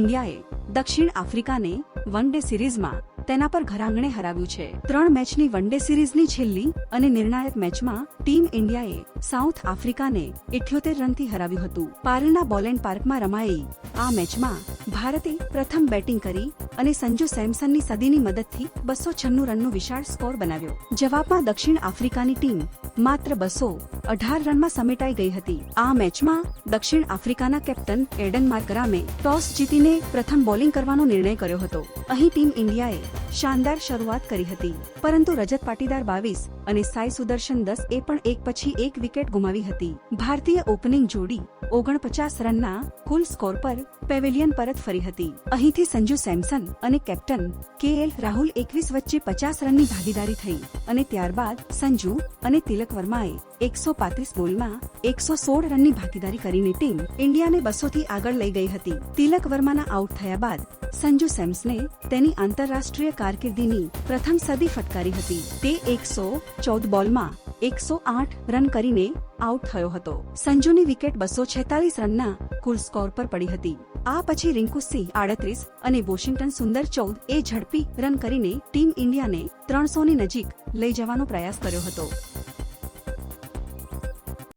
ઇન્ડિયાએ દક્ષિણ આફ્રિકાને one day સિરીઝમાં તેના પર ઘરાંગણે હરાવ્યું છે. ત્રણ મેચની વન ડે સિરીઝની છેલ્લી અને નિર્ણાયક મેચમાં ટીમ ઇન્ડિયાએ સાઉથ આફ્રિકાને ઇઠ્યોતેર રનથી હરાવ્યું હતું. પાલના બોલેન્ડ પાર્કમાં રમાયેલી આ મેચમાં ભારતે પ્રથમ બેટિંગ કરી અને સંજુ સેમસનની સદીની મદદથી બસો છન્નું રનનો વિશાળ સ્કોર બનાવ્યો. જવાબમાં દક્ષિણ આફ્રિકાની ટીમ માત્ર બસો અઢાર રનમાં સમેટાઈ ગઈ હતી. આ મેચમાં દક્ષિણ આફ્રિકાના કેપ્ટન એડન માર્કરામે ટોસ જીતીને પ્રથમ બોલિંગ કરવાનો નિર્ણય કર્યો હતો. અહીં ટીમ ઇન્ડિયાએ શાનદાર શરૂઆત કરી હતી. પરંતુ રજત પાટીદાર બાવીસ અને સાઈ સુદર્શન દસ એ પણ એક પછી એક વિકેટ ગુમાવી હતી. ભારતીય ઓપનિંગ જોડી ઓગણપચાસ રનના કુલ સ્કોર પર પેવેલિયન પરત ફરી હતી. અહીંથી સંજુ સેમસન અને કેપ્ટન કે એલ રાહુલ એકવીસ વચ્ચે પચાસ રનની ભાગીદારી થઈ અને ત્યારબાદ સંજુ અને તિલક વર્માએ એકસો પાંત્રીસ બોલમાં એકસો સોળ રનની ભાગીદારી કરીને ટીમ ઇન્ડિયાને બસો થી આગળ લઈ ગઈ હતી. તિલક વર્માના આઉટ થયા બાદ સંજુ સેમ્સને તેની આંતરરાષ્ટ્રીય કારકિર્દીની પ્રથમ સદી ફટકારી હતી. તે એકસો ચૌદ બોલમાં એકસો આઠ રન કરીને આઉટ થયો હતો. સંજુની વિકેટ બસો છેતાલીસ રનના કુલ સ્કોર પર પડી હતી. આ પછી રિંકુ સિંહ આડત્રીસ અને વોશિંગ્ટન સુંદર ચૌદ એ ઝડપી રન કરીને ટીમ ઇન્ડિયાને ત્રણસોની નજીક લઈ જવાનો પ્રયાસ કર્યો હતો.